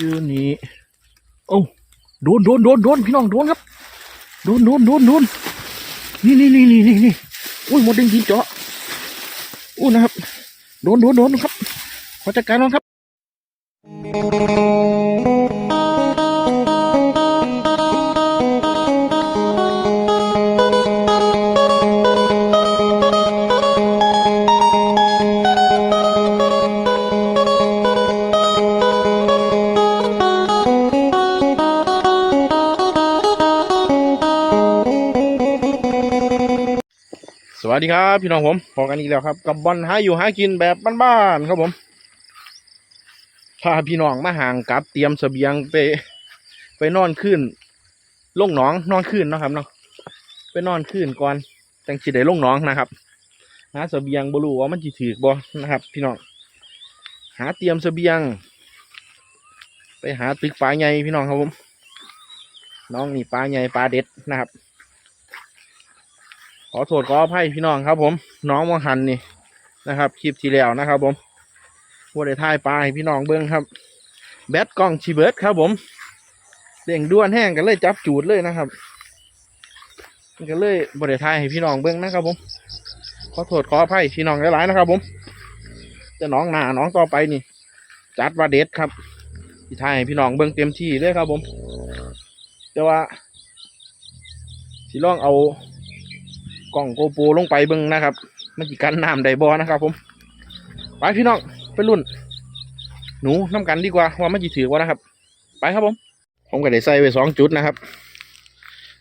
ยืนนี่โอ้โดนโดนโดนโดนพี่น้องโดนครับโดนโดนโดนโดนนี่นี่นี่นี่นี่นี่อุ้ยหมดเด้งกินเจาะอู้นะครับโดนโดนโดนครับขอจัดการน้องครับ สวัสดีครับพี่น้องผมพอกันอีกแล้วครับ กับบอลหาอยู่หากินแบบบ้านๆครับผมพาพี่น้องมาห่างกับเตรียมเสบียงไป ไปนอนขึ้นลงหนองนอนขึ้นนะครับเนาะไปนอนขึ้นก่อนจังสิได้ลงหนองนะครับ หาเสบียงบรูว่ามันจีถือบ่นะครับ พี่น้องหาเตรียมเสบียง ไปหาตึกปลาใหญ่พี่น้องครับผมน้องนี่ปลาใหญ่ปลาเด็ดนะครับ ขอโทษขออภัยพี่น้องครับ ผม น้องมังหันนี่นะครับคลิปที่แล้วนะครับ ผมว่าได้ถ่ายปลาให้พี่น้องเบิ้งครับ แบตกล้องชีเบิร์ดครับ ผมเด้งด้วนแห้งกันเลยจับจูดเลยนะครับมันก็เลยบริถ่ายให้พี่น้องเบิ้งนะครับ ผมขอโทษขออภัยพี่น้องหลายๆนะครับ ผม จะน้องหนาน้องต่อไปนี่ จัดว่าเด็ดครับที่ถ่ายให้พี่น้องเบิ้งเต็มที่เลยครับ ผม แต่ว่าสิลองเอา กล้องโกโปรลงไปเบิ่งนะครับมันจิกันน้ำได้บ่นะครับ ผมไปพี่น้องไปรุ่น หนูน้ำกันดีกว่าว่ามันจิถือว่านะครับ ไปครับผม ผมก็ได้ใส่ไปสองจุดนะครับ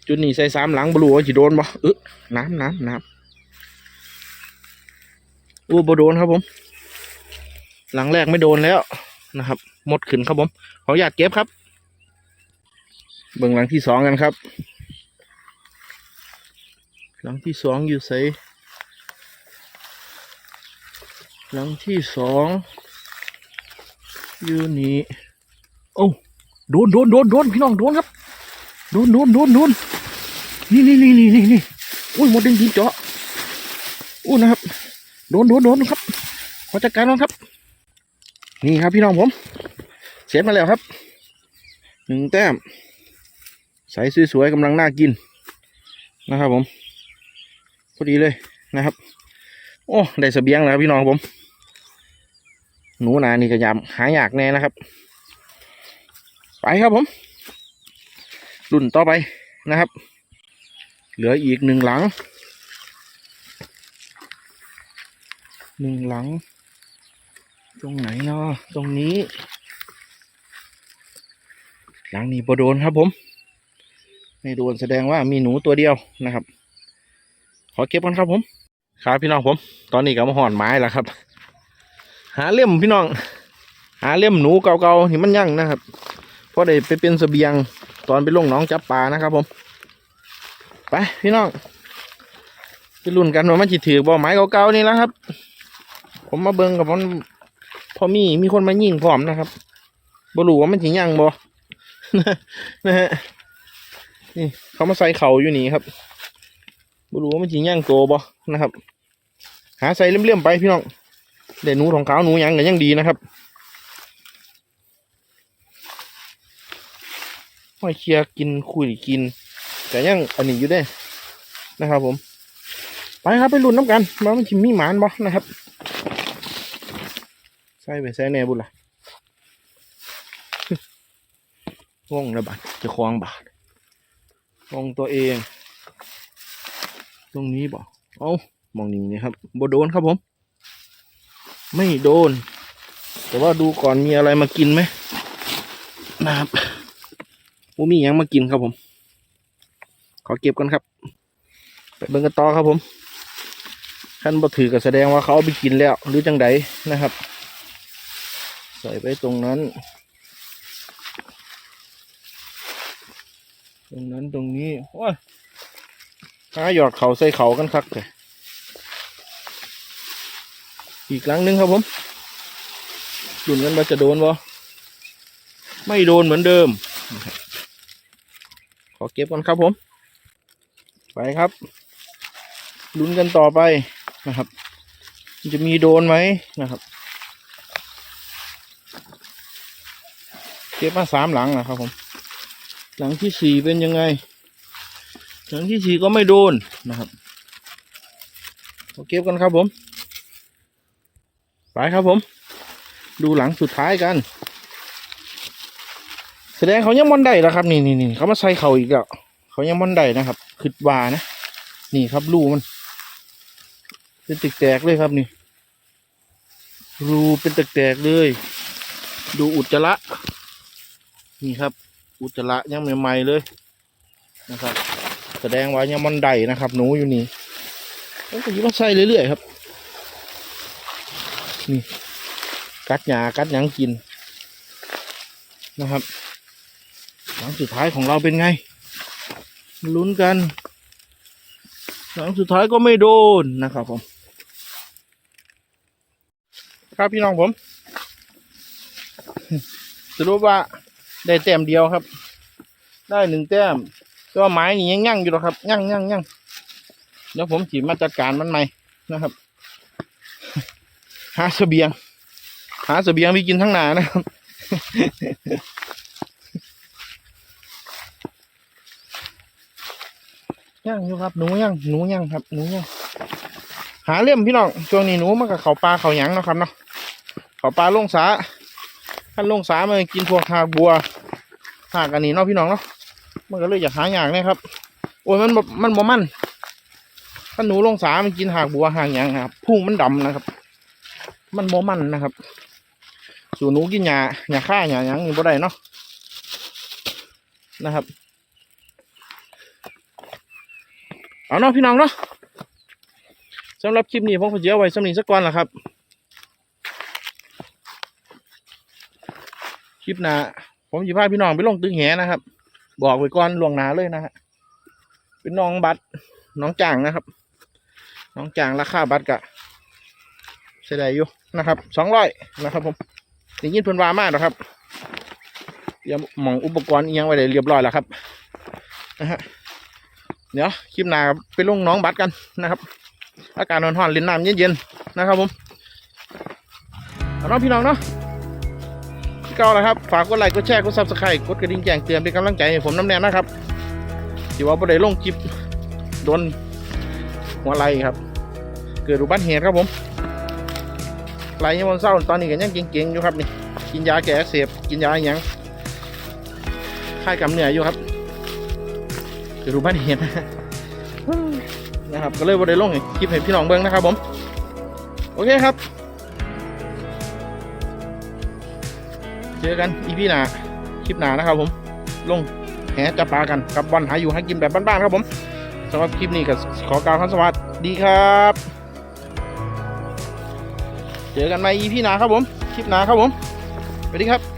จุดนี้ใส่สามหลังบลูว่าจิโดนบ่เออน้ำน้ำน้ำอู้บ่โดนครับผม หลังแรกไม่โดนแล้วนะครับ หมดขึ้นครับผมขออนุญาตเก็บครับ เบิ่งหลังที่สองกันครับ หลังที่สองอยู่ใส่หลังที่สองอยู่นี่โอ้โดนโดนโดนโดนพี่น้องโดนครับโดนโดนโดนโดนนี่นี่นี่นี่นี่นี่อุ้ยหมดเด้งกินเจาะอู้นะครับโดนโดนโดนครับขอจัดการน้องครับ นี่ครับพี่น้องผมเสียมาแล้วครับหนึ่งแต้มใสสวยๆกำลังน่ากินนะครับผม อดีเลยนะครับ โอ้ได้เสบียงแล้วพี่น้องผม หนูนานี่ก็ยามหายากแน่นะครับ ไปครับผม รุ่นต่อไปนะครับ เหลืออีกหนึ่งหลังหนึ่งหลัง ตรงไหนเนาะตรงนี้ หลังนี้พอโดนครับผม ไม่โดนแสดงว่ามีหนูตัวเดียวนะครับ ขอเก็บกันครับผมครับพี่น้องผม ตอนนี้ก็มาห่อนไม้แล้วครับ หาเล่มพี่น้อง หาเล่มหนูเก่าๆที่มันยั่งนะครับเพราะได้ไปเป็นเสบียงตอนไปลงน้องจับปลานะครับผม ไปพี่น้องไปรุ่นกันว่ามันจิถือบ่อไม้เก่าๆนี่แล้วครับ ผมมาเบิ่งกับมันพอมีมีคนมายิงพร้อมนะครับบรูว่ามันจิยั่งบ่นะฮะนี่เขามาใส่เข่าอยู่นี่ครับ บ่รู้ว่ามันจริงย่างโตบ่นะครับ หาใส่เลี่ยมๆไปพี่น้องเดี๋ยวหนูของขาวหนูยังกันยังดีนะครับห้อยเคลียร์กินคุยกินแต่ยังอันนี้อยู่ได้นะครับ ผม ไปครับไปลุ้นน้ำกันว่ามันจิมีหมานบ่นะครับใส่ไปใส่แน่บุญละว่องระบาดจะคลองบาดว่องตัวเอง ตรงนี้บ่เอามองนี้นี่ครับบโดนครับผม ไม่โดน แต่ว่าดูก่อนมีอะไรมากินไหมนะครับว่ามีหยังมากินครับผม ขอเก็บกันครับ ไปเบิ่งกันต่อครับผมขั้นบ่ถือก็แสดงว่าเขาเอาไปกินแล้ว หรือจังไดนะครับ ใส่ไปตรงนั้น ตรงนั้นตรงนี้โอ้ย หาหยอดเขาใส่เขากันคักเลยอีกครั้งหนึ่งครับผมดุนกันว่าจะโดนบ่ไม่โดนเหมือนเดิม ขอเก็บกันครับผม ไปครับ ลุ้นกันต่อไปนะครับ จะมีโดนไหมนะครับ เก็บมาสามหลังนะครับผม หลังที่สี่เป็นยังไง หลังที่สี่ก็ไม่โดนนะครับโอเก็บกันครับผม ไปครับผม ดูหลังสุดท้ายกัน แสดงเขายังมอนได้แล้วครับ นี่นี่นี่เขามาใส่เขาอีกแล้วเขายังมอนได้นะครับขึ้นวานะ นี่ครับรูมัน เป็นตึกแตกเลยครับนี่ รูเป็นตึกแตกเลย ดูอุจจาระนี่ครับ อุจจาระยังใหม่ๆเลยนะครับ แสดงว่ายังมันได้นะครับ หนูอยู่นี่แล้วก็อยิ่มาใส่เรื่อยๆครับ นี่ กัดหยากัดหยังกินนะครับหลังสุดท้ายของเราเป็นไง ลุ้นกันหลังสุดท้ายก็ไม่โดนนะครับผม ครับพี่น้องผมสรุปว่าได้แต้มเดียวครับ ได้หนึ่งแต้ม ตัวไม้นี่ยังยั่งอยู่หรอกครับยั่งยั่งยั่งเดี๋ยวผมจีมาจัดการมันใหม่นะครับ หาเสบียง หาเสบียงไปกินทั้งนานะครับย่างอยู่ครับหนูย่างหนูย่างครับหนูย่างหาเลี่ยมพี่น้องช่วงนี้หนูมันกับเขาปลาเขาหยังนะครับเนาะเขาปลาลงสาขั้นลงสามันกินพวกหากบัวหากอันนี้เนาะพี่น้องเนาะ มันก็เลยอยากหาอย่างนี้ครับ โอ้ยมันมันบ่มันถ้าหนูลงสามันกินหากบัวหากหยังครับพุ่งมันดำนะครับ มันบ่มันนะครับ สู่หนูกินหญ้าหญ้าข้าหญ้าหยังอยู่บ่ได้เนาะนะครับเอาเนาะพี่น้องเนาะสำหรับคลิปนี้ผมขอเจียวไว้สำนีสักก่อนละครับ คลิปหน้าผมจะพาพี่น้องไปลงตึงแหนะครับ บอกไว้ก่อนล่วงหน้าเลยนะฮะเป็นน้องบัตรน้องจ่างนะครับ น้องจ่างราคาบัตรกะเสียดายอยู่นะครับสองร้อยนะครับ ผมได้ยินเพิ่นวามากนะครับเตรียมหมองอุปกรณ์อิหยังไว้ได้เรียบร้อยแล้วครับนะฮะเดี๋ยวคลิปหน้าไปลงน้องบัตรกันนะครับ อากาศร้อนๆเล่นน้ำเย็นๆนะครับ ผมเอาน้องพี่น้องเนาะ เก่าแล้วครับ ฝากกดไลค์กดแชร์กดซับสไครต์กดกระดิ่งแจ้งเตือนเป็นกำลังใจให้ผมน้ำแน่นะครับที่ว่าบ่ได้ลงคลิปโดนหัวไหลครับ เกิดอุบัติเหตุครับผมไหลยังวันเศร้าตอนนี้ก็ยังเก่งๆอยู่ครับนี่กินยาแก้อักเสพกินยาอหย่างคลายกำเนื้ออยู่ครับจะรู้บ้านเห็นนะครับก็เลยบ่ไดลงคลิปให้พี่น้องเบิ่งนะครับผม โอเคครับ เจอกันอีพีหน้าคลิปหน้านะครับผม ลงแหจับปลากันกับบอลหาอยู่ให้กินแบบบ้านๆครับผมสำหรับคลิปนี้ก็ขอกล่าวคำสวัสดีครับ เจอกันใหม่อีพีหน้าครับผม คลิปหน้าครับผมสวัสดีครับ